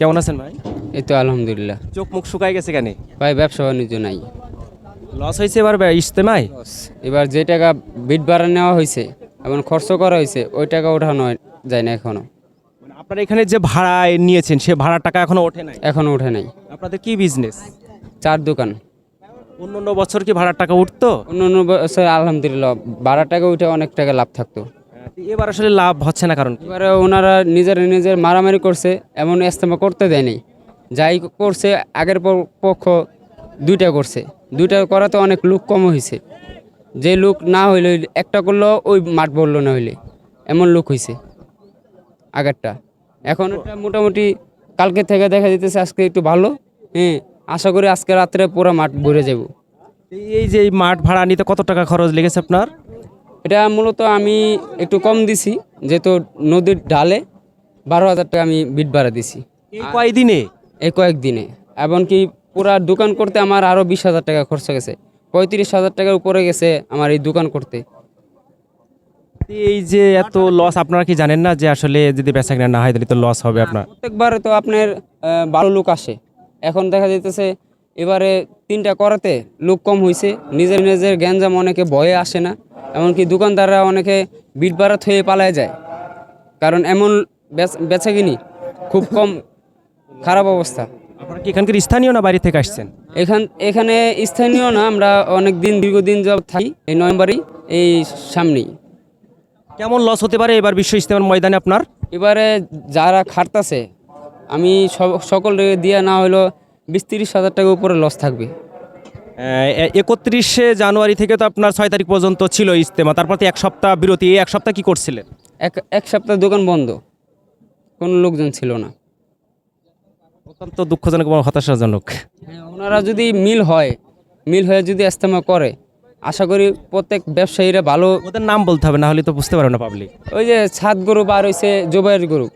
কেমন আছেন ভাই? এই তো আলহামদুলিল্লাহ। চোখ মুখ শুকাই গেছে কেন? ভাই ব্যবসা বাণিজ্য নাই। লস হয়েছে এবার ইজতেমায়? এবার যে টাকা বিট ভাড়া নেওয়া হয়েছে এবং খরচ করা হয়েছে ওই টাকা ওঠানো যায় না এখনও। মানে আপনারা এখানে যে ভাড়া নিয়েছেন সে ভাড়ার টাকা এখনও ওঠে নাই? এখনও ওঠে নাই। আপনাদের কি বিজনেস চার দোকান। অন্য অন্য বছর কি ভাড়ার টাকা উঠতো? অন্য অন্য বছর আলহামদুলিল্লাহ বারো টাকা উঠে অনেক টাকা লাভ থাকতো। এবার আসলে লাভ হচ্ছে না কারণ এবারে ওনারা নিজের নিজের মারামারি করছে এমন ইস্তেমা করতে দেয়নি। যাই করছে আগের পক্ষ দুইটা করছে। দুইটা করাতে অনেক লোক কম হয়েছে যে লোক না হইলে একটা করল ওই মাঠ বলল না হইলে। এমন লোক হয়েছে আগেরটা। এখন এটা মোটামুটি কালকে থেকে দেখা যেতেছে আজকে একটু ভালো। হ্যাঁ আশা করি আজকে রাত্রে পুরো মাঠ ভরে যাব এই যে এই মাঠ ভাড়া নিতে কত টাকা খরচ লেগেছে আপনার? এটা মূলত আমি একটু কম দিছি যেহেতু নদীর ঢালে বারো হাজার টাকা আমি বিট ভাড়া দিছি। এই কয়দিনে? এই কয়েকদিনে। এমনকি পুরা দোকান করতে আমার আরও বিশ হাজার টাকা খরচ গেছে। পঁয়ত্রিশ হাজার টাকার উপরে গেছে আমার এই দোকান করতে। এই যে এত লস আপনারা কি জানেন না যে আসলে যদি বেচা কিনা না হয় তাহলে তো লস হবে আপনার? প্রত্যেকবার তো আপনার ভালো লোক আসে। এখন দেখা যাইতেছে এবারে তিনটা করাতে লোক কম হয়েছে নিজের নিজের গ্যাঞ্জাম অনেকে ভয়ে আসে না। এমনকি দোকানদাররা অনেকে বিট ভাড়া থয়ে পালায় যায়। কারণ এমন বেচ- কিনি খুব কম খারাপ অবস্থা। আপনারা কি এখানকার স্থানীয় না বাইরে থেকে আসছেন? এখান এখানে স্থানীয় না আমরা অনেক দিন দীর্ঘদিন যাব থাকি এই নভেম্বরই এই সামনেই। কেমন লস হতে পারে এবার বিশ্ব ইস্তেমার ময়দানে আপনার? এবারে যারা খাটতাছে আমি সকল দিয়ে না হলো বিশ তিরিশ হাজার টাকার উপরে লস থাকবে। একত্রিশে জানুয়ারি থেকে তো আপনার ছয় তারিখ পর্যন্ত ছিল ইজতেমা। তারপর তো এক সপ্তাহ বিরতি এই এক সপ্তাহ কি করছিলেন? এক এক সপ্তাহ দোকান বন্ধ। কোনো লোকজন ছিল না। অত্যন্ত দুঃখজনক এবং হতাশাজনক। হ্যাঁ ওনারা যদি মিল হয় মিল হয়ে যদি ইস্তেমা করে আশা করি প্রত্যেক ব্যবসায়ীরা ভালো ওদের নাম বলতে হবে না হলে তো বুঝতে পারবে না পাবলিক ওই যে ছাদ গ্রুপ আর হয়েছে জোবাইয়ের গ্রুপ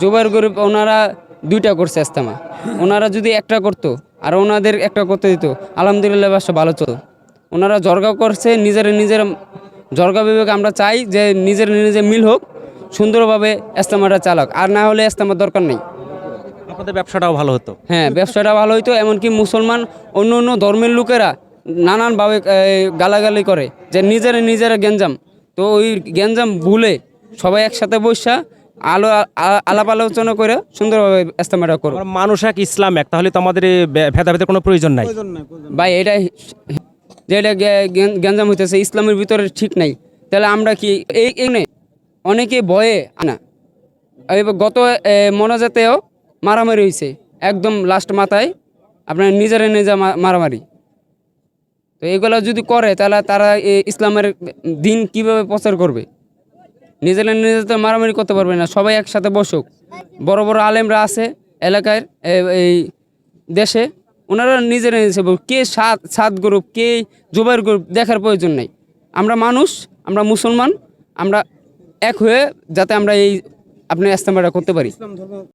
জোবাইয়ের গ্রুপ ওনারা দুইটা করছে ইস্তেমা ওনারা যদি একটা করতো আর ওনাদের একটা করতে দিত আলহামদুলিল্লাহ ব্যবসা ভালো চলতো ওনারা জর্গা করছে নিজের নিজের জর্গা বিবেক আমরা চাই যে নিজের নিজে মিল হোক সুন্দরভাবে ইস্তেমাটা চালাক। আর না হলে ইস্তেমার দরকার নেই। আপনাদের ব্যবসাটাও ভালো হতো। হ্যাঁ ব্যবসাটা ভালো হইতো এমনকি মুসলমান অন্য অন্য ধর্মের লোকেরা নানানভাবে গালাগালি করে যে নিজেরা নিজেরা গেঞ্জাম। তো ওই গেঞ্জাম ভুলে সবাই একসাথে বসা আলো আলাপ আলোচনা করে সুন্দরভাবে ইস্তেমাটা করো আমরা মানুষ এক ইসলাম এক তাহলে তো আমাদের ভেদাভেদের কোনো প্রয়োজন নাই। ভাই এটা যে এটা গে- গে- হইতেছে ইসলামের ভিতরে ঠিক নাই। তাহলে আমরা কি এই এনে অনেকে ভয়ে আনা এবার গত মনাজাতেও মারামারি হয়েছে একদম লাস্ট মাথায়। আপনার নিজেরা নিজে মা- মারামারি। তো এগুলো যদি করে তাহলে তারা ইসলামের দিন কীভাবে প্রচার করবে? নিজেরা নিজে তো মারামারি করতে পারবে না, সবাই একসাথে বসুক। বড় বড় আলেমরা আছে এলাকার এই দেশে, ওনারা নিজেরা নিজে কে সাত সাত গ্রুপ কে জুবাইর গ্রুপ দেখার প্রয়োজন নেই। আমরা মানুষ, আমরা মুসলমান, আমরা এক হয়ে যাতে আমরা এই আপনি ইস্তেমাটা করতে পারি।